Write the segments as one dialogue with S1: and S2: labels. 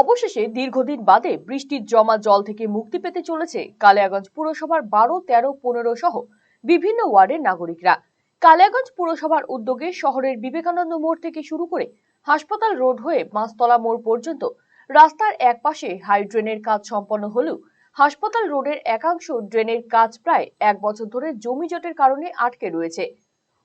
S1: অবশেষে দীর্ঘদিন বাদে বৃষ্টির জমা জল থেকে মুক্তি পেতে চলেছে কালিয়াগঞ্জ পুরসভার বারো, তেরো, পনেরো সহ বিভিন্ন ওয়ার্ডের নাগরিকরা। কালিয়াগঞ্জ পুরসভার উদ্যোগে শহরের বিবেকানন্দ মোড় থেকে শুরু করে হাসপাতাল রোড হয়ে মাছতলা মোড় পর্যন্ত রাস্তার এক পাশে হাই ড্রেনের কাজ সম্পন্ন হলেও হাসপাতাল রোডের একাংশ ড্রেনের কাজ প্রায় এক বছর ধরে জমিজটের কারণে আটকে রয়েছে।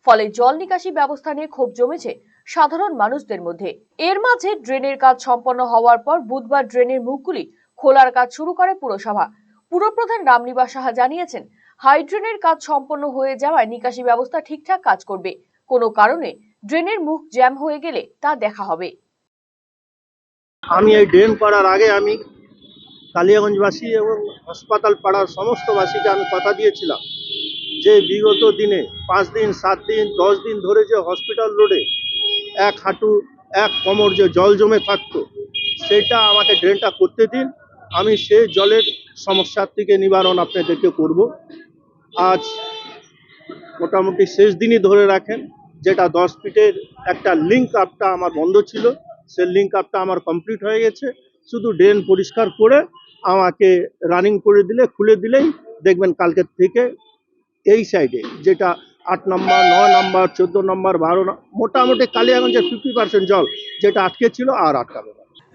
S1: ফলে জল নিকাশি ব্যবস্থা নিয়ে ক্ষোভ জমেছে সাধারণ মানুষদের মধ্যে। এর মাঝে ড্রেনের কাজ সম্পন্ন হওয়ার পর বুধবার ড্রেনের মুখগুলি খোলার কাজ শুরু করে পুরসভা। পুরপ্রধান রামনিবাস সাহা জানিয়েছেন হাইড্রেনের কাজ সম্পন্ন হয়ে যাওয়ায় নিকাশি ব্যবস্থা ঠিকঠাক কাজ করবে। কোনো কারণে ড্রেনের মুখ জ্যাম হয়ে গেলে তা দেখা হবে।
S2: আমি এই ড্রেন করার আগে আমি কালিয়াগঞ্জবাসী এবং হাসপাতাল পাড়ার সমস্ত বাসীকে আমি কথা দিয়েছিলাম। যে বিগত দিনে পাঁচ দিন, সাত দিন, দশ দিন ধরে যে হসপিটাল রোডে এক হাঁটু, এক কোমর যে জল জমে থাকত, সেটা আমাকে ড্রেনটা করতে দিন। আমি সেই জলের সমস্যার থেকে নিবারণ আপনাদেরকে করব। আজ মোটামুটি শেষ দিনই ধরে রাখেন, যেটা দশ ফিটের একটা লিঙ্ক আপটা আমার বন্ধ ছিল। সে লিঙ্ক আপটা আমার কমপ্লিট হয়ে গেছে। শুধু ড্রেন পরিষ্কার করে আমাকে রানিং করে দিলে, খুলে দিলেই দেখবেন কালকের থেকে এই সাইডে যেটা আট নম্বর, নয় নম্বর, চোদ্দ নম্বর, বারো নম্বর, মোটামুটি কালিয়াগঞ্জের ফিফটি পার্সেন্ট জল, যেটা আটকে ছিল আর আটকাবে